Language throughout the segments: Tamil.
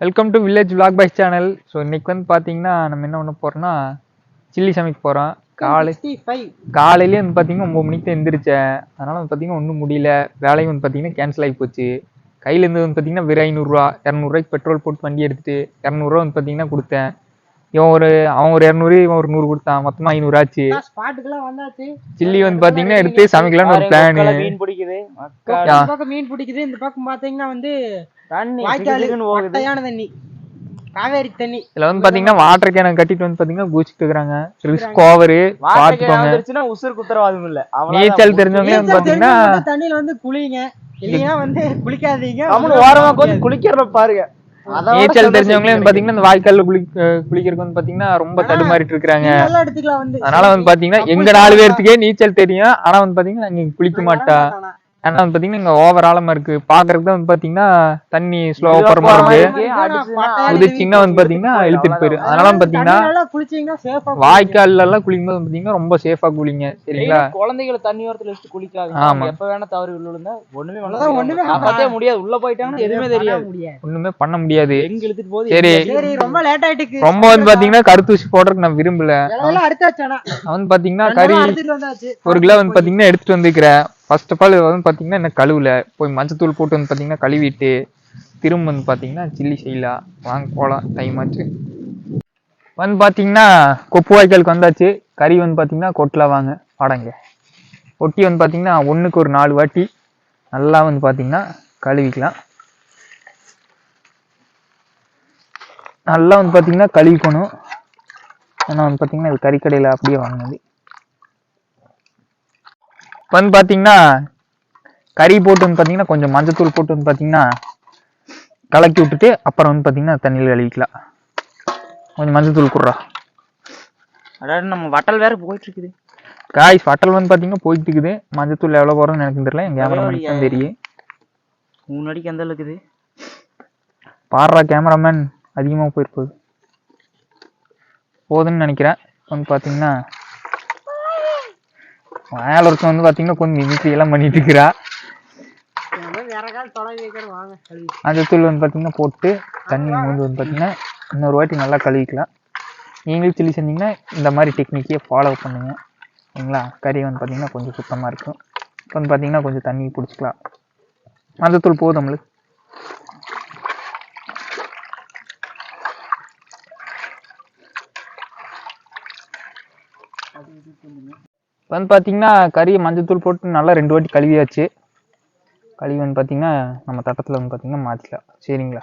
Welcome to village vlog by channel so இன்னைக்கு வந்து பார்த்தீங்கன்னா நம்ம என்ன பண்ண போறோம்னா சில்லி சமைக்க போகிறோம் காலை காலையிலேயே வந்து பார்த்தீங்கன்னா ஒம்பது மணிக்கு தான் எந்திரிச்சேன். அதனால வந்து பார்த்தீங்கன்னா ஒன்றும் முடியல. வேலையும் வந்து பார்த்தீங்கன்னா கேன்சல் ஆகி போச்சு. கையில இருந்து வந்து பார்த்தீங்கன்னா வெறும் ஐநூறுரூவா இரநூறுவாய்க்கு பெட்ரோல் போட்டு வண்டி எடுத்துட்டு இரநூறுவா வந்து பார்த்தீங்கன்னா கொடுத்தேன். இவன் ஒரு அவன் ஒரு இரநூறு இவன் ஒரு நூறு கொடுத்தான். மொத்தமாக ஐநூறு ஆச்சு. ஸ்பாட்டுக்குலாம் வந்தாச்சு? சில்லி வந்து பார்த்தீங்கன்னா எடுத்து சமைக்கலாம்னு ஒரு பிளான் மீன் பிடிக்குது? பக்கம் மீன் பிடிக்குது இந்த பக்கம் பாத்தீங்கன்னா வந்து தண்ணி வாய்க்கால் சிலுசிலுன்னு போகுது. மட்டையான தண்ணி. காவேரி தண்ணி. இதில் வந்து பார்த்தீங்கன்னா வாட்டர் கேனை கட்டிட்டு வந்து பார்த்தீங்கன்னா குதிச்சுட்டு இருக்கிறாங்க ரிஸ்க் ஓவரு வந்துருச்சுன்னா உசுருக்கு உத்தரவாதம் இல்ல. நீச்சல் தெரிஞ்சவங்களே வந்து தெரிஞ்சவங்க மட்டும் தண்ணியில வந்து குளிங்க. இல்லையா வந்து குளிக்காதீங்க. கம்முனு ஓரமா கொஞ்சம் குளிக்கிறத பாருங்க. நீச்சல் தெரிஞ்சவங்களே வந்து. பாத்தீங்கன்னா இந்த வாய்க்கால்ல குளி குளிக்கிறதுக்கு வந்து பாத்தீங்கன்னா ரொம்ப தடுமாறிட்டு இருக்காங்க நீங்க அதனால வந்து பாத்தீங்கன்னா எங்க நாலு பேர்த்துக்கே நீச்சல் தெரியும். ஆனா வந்து பாத்தீங்கன்னா இங்க குளிக்க மாட்டா. ஏன்னா வந்து பாத்தீங்கன்னா இங்க ஓவர் ஆழமா இருக்கு. பாக்குறதுக்கு தான் வந்து பாத்தீங்கன்னா தண்ணி ஸ்லோவா போற மாதிரி இருக்கு. குதிச்சிங்கன்னா வந்து பாத்தீங்கன்னா இழுத்துட்டு போயிரு அதனால பாத்தீங்கன்னா நல்லா குளிச்சீங்கன்னா சேஃபா வாய்க்கால்ல எல்லாம் குளிக்கும்போது பாத்தீங்கன்னா ரொம்ப சேஃபா குளிங்க. சரிங்களா? குழந்தைகளை தண்ணி குளிக்காதீங்க. ஆமா. அவங்க எப்ப வேணா தவறி விழுந்தா ஒண்ணுமே ஒண்ணுமே முடியாது. காப்பாத்தவே முடியாது. உள்ள போயிட்டாங்கன்னா எதுவுமே தெரியாது. முடியாது. ஒண்ணுமே பண்ண முடியாது. எங்க இழுத்துட்டு போகுது சரி. ரொம்ப லேட் ஆயிட்டுக்கு. ரொம்ப வந்து பாத்தீங்கன்னா கருத்தூசி போடுறதுக்கு நான் விரும்பல. எல்லாம் அடுத்தாச்சானா அவன் வந்து பாத்தீங்கன்னா கறி ஒரு கிலோ வந்து பாத்தீங்கன்னா எடுத்துட்டு வந்துக்கிறேன் ஃபர்ஸ்ட் ஆஃப் ஆல் வந்து பார்த்தீங்கன்னா என்ன கழுவுல? போய் மஞ்சத்தூள் போட்டு வந்து பார்த்தீங்கன்னா கழுவிட்டு திரும்ப வந்து பார்த்தீங்கன்னா சில்லி செய்யலாம் வாங்க போகலாம் டைம் ஆச்சு. வந்து பார்த்தீங்கன்னா கொப்பு வாய்க்காலுக்கு வந்தாச்சு. கறி வந்து பார்த்தீங்கன்னா கொட்டில் வாங்க. வாடங்க. கொட்டி வந்து பார்த்தீங்கன்னா ஒன்றுக்கு ஒரு நாலு வாட்டி நல்லா வந்து பார்த்தீங்கன்னா கழுவிக்கலாம். நல்லா வந்து பார்த்தீங்கன்னா கழுவிக்கணும். ஏன்னா வந்து பார்த்தீங்கன்னா இது கறிக்கடையில் அப்படியே வாங்கினது. வந்து பாத்தீங்கன்னா கறி போட்டு வந்து பாத்தீங்கன்னா கொஞ்சம் மஞ்சத்தூள் போட்டு வந்து பாத்தீங்கன்னா கலக்கி விட்டுட்டு அப்புறம் வந்து பாத்தீங்கன்னா தண்ணியில் கழுவிக்கலாம். கொஞ்சம் மஞ்சத்தூள் குடுறா. அதாவது நம்ம வட்டல் வேற போயிட்டு இருக்குது காய்ஸ் வட்டல் வந்து பாத்தீங்கன்னா போயிட்டு இருக்குது மஞ்சத்தூள் எவ்வளவு போறோம்னு எனக்கு தெரியல. என் கேமராமேனுக்கு தான் தெரியும். மூணு அடிக்கு அந்த இருக்குது. பாடுறா கேமராமேன் அதிகமாக போயிருப்போகுது போதுன்னு நினைக்கிறேன். வந்து பாத்தீங்கன்னா மேல ஒருத்தன் வந்து பாத்தீங்கன்னா கொஞ்சம் மிமிக்ரி எல்லாம் பண்ணிட்டு இருக்கிறா அந்த தூள் வந்து பார்த்தீங்கன்னா போட்டு தண்ணி வந்து வந்து பார்த்தீங்கன்னா இன்னொரு வாட்டி நல்லா கழுவிக்கலாம். நீங்களும் சில்லி செஞ்சீங்கன்னா இந்த மாதிரி டெக்னிக்கே ஃபாலோ பண்ணுங்க. சரிங்களா? கறி வந்து பார்த்தீங்கன்னா கொஞ்சம் சுத்தமாக இருக்கும். இப்போ வந்து பார்த்தீங்கன்னா கொஞ்சம் தண்ணி பிடிச்சிக்கலாம். மஞ்சத்தூள் போதும் நம்மளுக்கு வந்து பார்த்தீங்கன்னா கறியை மஞ்சத்தூள் போட்டு நல்லா ரெண்டு வாட்டி கழுவியாச்சு. கழுவி வந்து பார்த்தீங்கன்னா நம்ம தட்டத்தில் வந்து பார்த்தீங்கன்னா மாற்றிக்கலாம் சரிங்களா?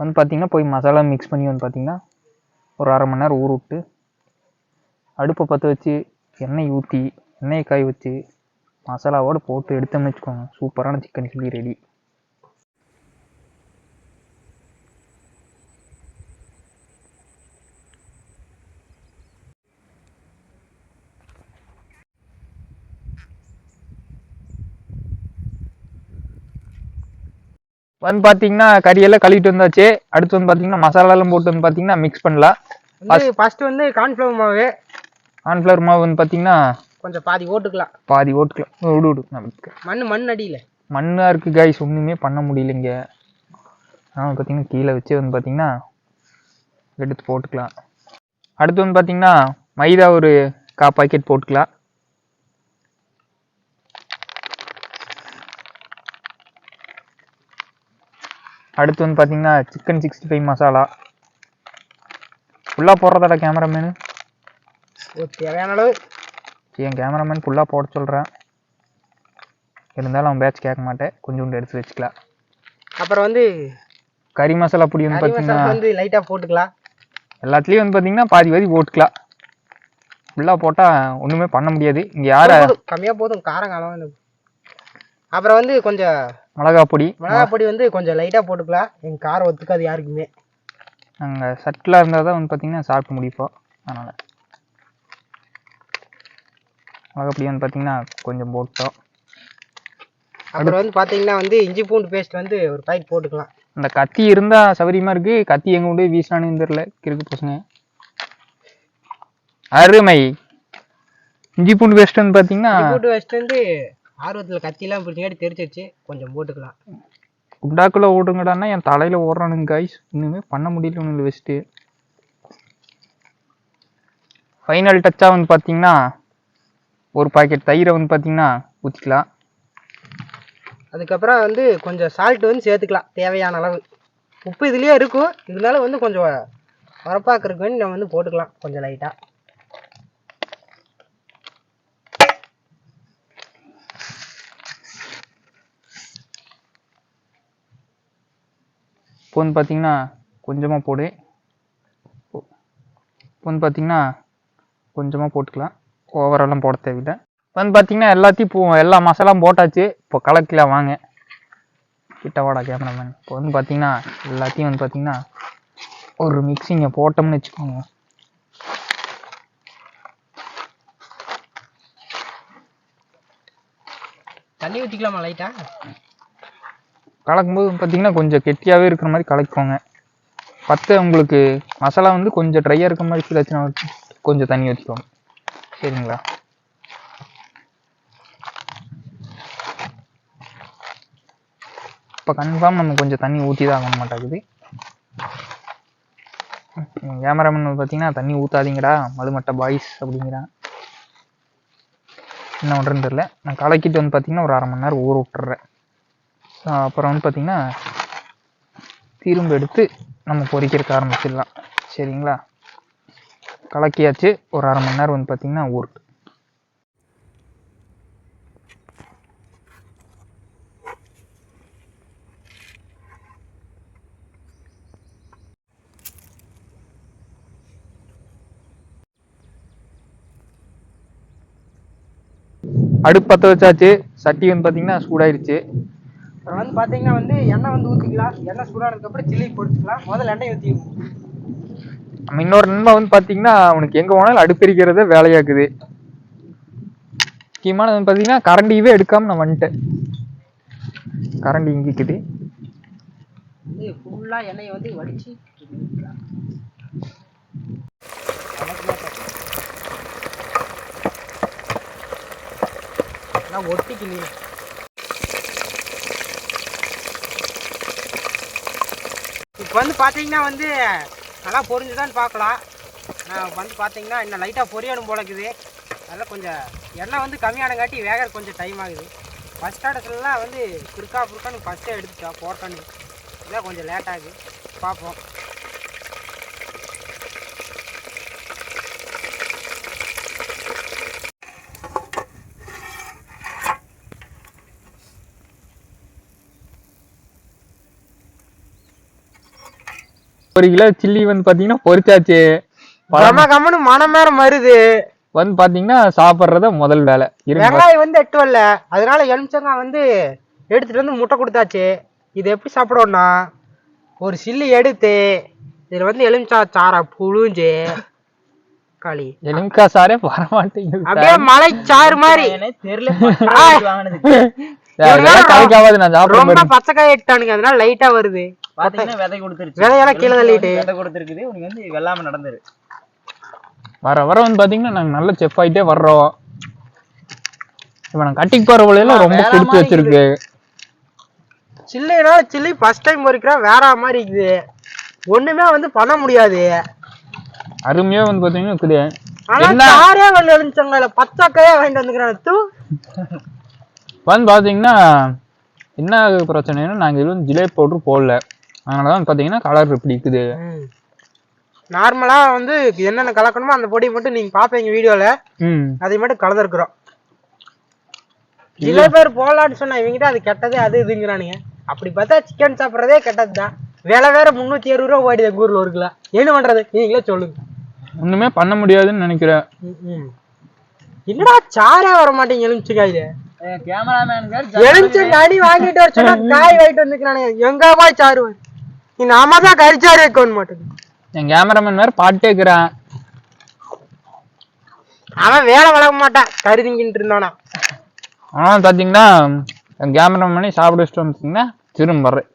வந்து பார்த்தீங்கன்னா போய் மசாலா மிக்ஸ் பண்ணி வந்து பார்த்தீங்கன்னா ஒரு அரை மணி நேரம் ஊற விட்டு அடுப்பை பற்ற வச்சு எண்ணெய் ஊற்றி எண்ணெயை காய வச்சு மசாலாவோடு போட்டு எடுத்தோம்னு வச்சுக்கோங்க. சூப்பரான சிக்கன் சில்லி ரெடி வந்து பார்த்தீங்கன்னா கறியெல்லாம் கழுவிட்டு வந்தாச்சு. அடுத்து வந்து பார்த்தீங்கன்னா மசாலாலாம் போட்டு வந்து பார்த்தீங்கன்னா மிக்ஸ் பண்ணலாம். ஃபர்ஸ்ட் வந்து கார்ன்ஃபிளவர் மாவு. கார்ன்ஃப்ளவர் மாவு வந்து பார்த்தீங்கன்னா கொஞ்சம் பாதி ஓட்டுக்கலாம். பாதி ஓட்டுக்கலாம். விடு விடு நான் விட்டுக்கிறேன். மண் மண் அடியில. மண்ணா இருக்கு காய்ஸ் ஒண்ணுமே பண்ண முடியலைங்க. ஆனால் பார்த்தீங்கன்னா கீழே வச்சு வந்து பார்த்தீங்கன்னா எடுத்து போட்டுக்கலாம். அடுத்து வந்து பார்த்தீங்கன்னா மைதா ஒரு கா பாக்கெட் போட்டுக்கலாம். அடுத்து வந்து பார்த்தீங்கன்னா சிக்கன் சிக்ஸ்டி ஃபைவ் மசாலா ஃபுல்லாக போடுறதாடா கேமராமேனு தேவையான அளவு என் கேமராமேன் ஃபுல்லாக போட சொல்கிறேன் இருந்தாலும் அவன் பேட்ச் கேட்க மாட்டேன். கொஞ்சோண்டு எடுத்து வச்சுக்கலாம். அப்புறம் வந்து கறி மசாலா பொடி வந்து பார்த்தீங்கன்னா வந்து லைட்டா போட்டுக்கலாம். எல்லாத்துலேயும் வந்து பார்த்தீங்கன்னா பாதி பாதி போட்டுக்கலாம். ஃபுல்லாக போட்டால் ஒன்றுமே பண்ண முடியாது. இங்கே யாரை போதும், கம்மியா போதும். காரம் காலம் அப்புறம் வந்து கொஞ்சம் மிளகா பொடி மிளகா பொடி வந்து கொஞ்சம் லைட்டா போட்டுக்கலாம். எங்க காரம் ஒத்துக்காது யாருக்குமே. நாங்கள் சட்டிலாக இருந்தால் தான் வந்து பார்த்தீங்கன்னா சாப்பிட்டு முடிப்போம். அதனால். மிளகா பொடி வந்து பார்த்தீங்கன்னா கொஞ்சம் போட்டோம். அப்புறம் வந்து பாத்தீங்கன்னா வந்து இஞ்சி பூண்டு பேஸ்ட் வந்து ஒரு பாக்கெட் போட்டுக்கலாம். அந்த கத்தி இருந்தால் சௌகரியமாக இருக்கு. கத்தி எங்கே கொண்டு போய் வீசினானு தெரியல. கிறுக்கு பசங்க. அருமை. இஞ்சி பூண்டு பேஸ்ட் வந்து பார்த்தீங்கன்னா பூண்டு பேஸ்ட் வந்து ஆர்வத்துல கத்திலாம் பிடிச்சங்காட்டி தெரிச்சிருச்சு கொஞ்சம் போட்டுக்கலாம். குண்டாக்குள்ள ஓடுங்கடான்னா என் தலையில ஓடுறானுங்க காய்ஸ் இன்னுமே பண்ண முடியல ஒன்று வச்சுட்டு ஃபைனல் டச்சாக வந்து பார்த்தீங்கன்னா ஒரு பாக்கெட் தயிரை வந்து பார்த்தீங்கன்னா ஊற்றிக்கலாம் அதுக்கப்புறம் வந்து கொஞ்சம் சால்ட் வந்து சேர்த்துக்கலாம் தேவையான அளவு. உப்பு இதுலேயே இருக்கும். இருந்தாலும் வந்து கொஞ்சம் வரப்பாக்குறதுக்கு வேண்டி நம்ம வந்து போட்டுக்கலாம் கொஞ்சம் லைட்டாக இப்போ வந்து பார்த்தீங்கன்னா கொஞ்சமாக போடு. இப்போ வந்து பார்த்தீங்கன்னா கொஞ்சமாக போட்டுக்கலாம் ஓவரெல்லாம் போட தேவையில்லை. இப்போ வந்து பார்த்தீங்கன்னா எல்லாத்தையும் பூ எல்லா மசாலாம் போட்டாச்சு. இப்போ கலக்கலாம் வாங்க. கிட்ட வாடா கேமராமேன் இப்போ வந்து பார்த்தீங்கன்னா எல்லாத்தையும் வந்து பார்த்தீங்கன்னா ஒரு மிக்சிங்கை போட்டோம்னு வச்சுக்கோங்க. தண்ணி ஊற்றிக்கலாமா லைட்டாக கலக்கும்போது பார்த்தீங்கன்னா கொஞ்சம் கெட்டியாகவே இருக்கிற மாதிரி கலக்கிக்கோங்க பத்து உங்களுக்கு மசாலா வந்து கொஞ்சம் ட்ரையாக இருக்கிற மாதிரி ஃபீல் ஆச்சுன்னா கொஞ்சம் தண்ணி ஊற்றிக்கோங்க சரிங்களா? இப்போ கன்ஃபார்ம் நம்ம கொஞ்சம் தண்ணி ஊற்றி தான் ஆக மாட்டேங்குது கேமராமேன் பார்த்தீங்கன்னா தண்ணி ஊற்றாதீங்கடா மதுமட்ட பாய்ஸ் அப்படிங்கிறான் என்ன பண்ணுறேன்னு தெரில நான் கலக்கிட்டு வந்து பார்த்தீங்கன்னா ஒரு அரை மணி நேரம் ஊற விட்டுறேன். அப்புறம் வந்து பார்த்தீங்கன்னா திரும்ப எடுத்து நம்ம பொறிக்கிறதுக்கு ஆரம்பிச்சிடலாம். சரிங்களா? கலக்கியாச்சு. ஒரு அரை மணி நேரம் வந்து பார்த்திங்கன்னா ஊருக்கு அடுப்பு பற்ற வச்சாச்சு. சட்டி வந்து பார்த்தீங்கன்னா சூடாயிருச்சு. அப்புறம் வந்து பார்த்தீங்கன்னா வந்து எண்ணெய் வந்து ஊற்றிக்கலாம் எண்ணெய் சூடானதுக்கப்புறம் சில்லி பொரிச்சுக்கலாம். முதல்ல எண்ணெய் ஊற்றிக்கணும் நம்ம இன்னொரு நண்பன் வந்து பார்த்தீங்கன்னா அவனுக்கு எங்கே போனாலும் அடுப்பெரிக்கிறத வேலையாக்குது. முக்கியமானது வந்து பார்த்தீங்கன்னா கரண்டியவே எடுக்காம நான் வந்துட்டேன். கரண்டி இங்கிக்குது. ஃபுல்லாக எண்ணெயை வந்து வடித்து நான் ஒட்டிக்கணும் இப்போ வந்து பார்த்தீங்கன்னா வந்து நல்லா பொரிஞ்சுதான்னு பார்க்கலாம். நான் வந்து பார்த்தீங்கன்னா இன்னும் லைட்டாக பொரியணும் போல இருக்குது. அதெல்லாம் கொஞ்சம் எண்ணெய் வந்து கம்மியானங்காட்டி வேக கொஞ்சம் டைம் ஆகுது. ஃபஸ்ட் இடத்துலலாம் வந்து குறுக்கா குறுக்கான்னு ஃபஸ்ட்டே எடுத்துட்டோம் போட்டோன்னு இதெல்லாம் கொஞ்சம் லேட் ஆகுது. பார்ப்போம். ஒரு கிலோ சில்லி வந்து பார்த்தீங்கன்னா பொரிச்சாச்சு. கம கம்மனு மனம் மேற மருது வந்து பார்த்தீங்கன்னா சாப்பிட்றத முதல் வேலை. வெங்காயம் வந்து எட்டு வரல. அதனால எலுமிச்சங்காய் வந்து எடுத்துட்டு வந்து முட்டை கொடுத்தாச்சு. இது எப்படி சாப்பிடணும்னா ஒரு சில்லி எடுத்து இதில் வந்து எலுமிச்சா சாரை புழிஞ்சு களி. எலுமிக்கா சாரே வர மாட்டேங்குது அப்படியே மலை சாறு மாதிரி. எனக்கு தெரியல கலக்காவது நான் சாப்பிட ரொம்ப பச்சைக்காய் எடுத்தானுங்க அதனால லைட்டா வருது. பாத்தீங்கன்னா விதை கொடுத்துருச்சு. விதையெல்லாம் கீழே தள்ளிட்டு. விதை கொடுத்துருக்குது உனக்கு வந்து வெள்ளாம நடந்துரு வர வர வந்து பாத்தீங்கன்னா நாங்க நல்ல செஃப் ஆயிட்டே வர்றோம். இப்ப நான் கட்டிக்கு போற வழியெல்லாம் ரொம்ப கொடுத்து வச்சிருக்கு. சில்லினா சில்லி ஃபர்ஸ்ட் டைம் பொறிக்கிறோம் வேற மாதிரி இருக்குது. ஒண்ணுமே வந்து பண்ண முடியாது. அருமையா வந்து பாத்தீங்கன்னா இருக்குது. ஆனா சாரே வந்து பச்சைக்காயே வாங்கிட்டு வந்துக்கிறான் தூ. வந்து பாத்தீங்கன்னா என்ன பிரச்சனைன்னா நாங்க இதுல வந்து ஜிலேபி பவுடர் போடல. அதனாலதான் பாத்தீங்கன்னா கலர் இப்படி இருக்குது. நார்மலா வந்து என்னென்ன கலக்கணுமோ அந்த பொடி மட்டும் நீங்க பாப்பீங்க வீடியோல. ம். அதை மட்டும் கலந்துருக்குறோம். சில பேர் போலான்னு சொன்னா இவங்க தான் அது கெட்டது அது இதுங்கிறானுங்க. அப்படி பார்த்தா சிக்கன் சாப்பிட்றதே கெட்டது தான் விலை வேற முந்நூற்றி அறுபது ரூபா ஓடிது எங்கள் ஊரில் ஒரு கிலோ. என்ன பண்றது? நீங்களே சொல்லுங்க. ஒண்ணுமே பண்ண முடியாதுன்னு நினைக்கிறேன். என்னடா சாரே வர மாட்டேங்க எலுமிச்சங்காயில வாங்கிட்டு வர சொன்னா காய் வாங்கிட்டு வந்துக்கிறானுங்க எங்க போய் சாரு வரும்? நீ நாம தான் கறிச்சாரு வைக்க மாட்டேங்குது என் கேமராமேன் வேற பாட்டே அவன் வேலை வளர்க்க மாட்டான். கறி திங்கிட்டு இருந்தானா. ஆனா பாத்தீங்கன்னா என் கேமராமேனே சாப்பிட வச்சுட்டு வந்துட்டீங்கன்னா திரும்ப வர்றேன்.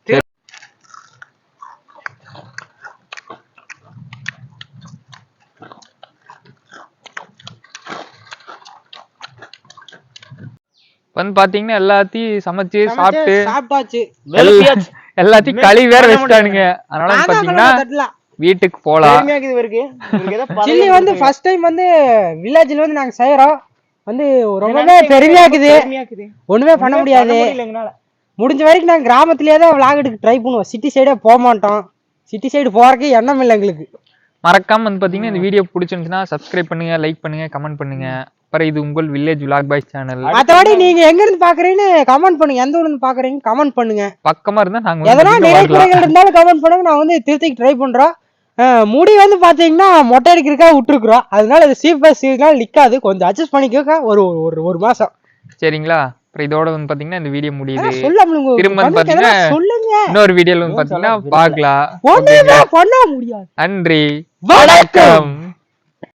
வந்து பாத்தீங்கன்னா எல்லாத்தையும் சமைச்சு சாப்பிட்டு சாப்பிட்டாச்சு. எல்லாத்தையும் கழுவி வேற வச்சுட்டானுங்க. அதனால பாத்தீங்கன்னா வீட்டுக்கு போலாம். சில்லி வந்து ஃபர்ஸ்ட் டைம் வந்து வில்லேஜ்ல வந்து நாங்க செய்யறோம் வந்து ரொம்பவே பெருமையா இருக்குது பெருமையா இருக்குது ஒண்ணுமே பண்ண முடியாது. முடிஞ்ச வரைக்கும் நாங்க கிராமத்திலேயே தான் vlog எடுக்க ட்ரை பண்ணுவோம். சிட்டி சைடே போக மாட்டோம். சிட்டி சைடு போறதுக்கு எண்ணம் இல்லை எங்களுக்கு. மறக்காம வந்து பாத்தீங்கன்னா இந்த வீடியோ பிடிச்சிருந்துச்சுன்னா சப்ஸ்கிரைப் பண்ணுங்க லைக் பண்ணுங்க கமெண்ட் பண்ணுங்க. அப்புறம் இது உங்கள் வில்லேஜ் விலாக் பாய்ஸ் சேனல் மத்தபடி நீங்க எங்க இருந்து பாக்குறீங்கன்னு கமெண்ட் பண்ணுங்க. எந்த ஊர்ல இருந்து பாக்குறீங்க? கமெண்ட் பண்ணுங்க. பக்கமா இருந்தா நாங்க எதனா நிறைய குறைகள் இருந்தாலும் கமெண்ட் பண்ணுங்க. நான் வந்து திருத்திக்கு ட்ரை பண்றோம். முடி வந்து பாத்தீங்கன்னா மொட்டை அடிக்கிறக்கா விட்டுருக்குறோம். அதனால இது சீப் பை சீப்னால நிக்காது. கொஞ்சம் அட்ஜஸ்ட் பண்ணிக்கோங்க. ஒரு ஒரு ஒரு மாசம். சரிங்களா? அப்புறம் இதோட வந்து பாத்தீங்கன்னா இந்த வீடியோ முடியுது. திரும்ப வந்து பாத்தீங்கன்னா சொல்லுங்க. இன்னொரு வீடியோல வந்து பாத்தீங்கன்னா முடியாது. நன்றி. வணக்கம்.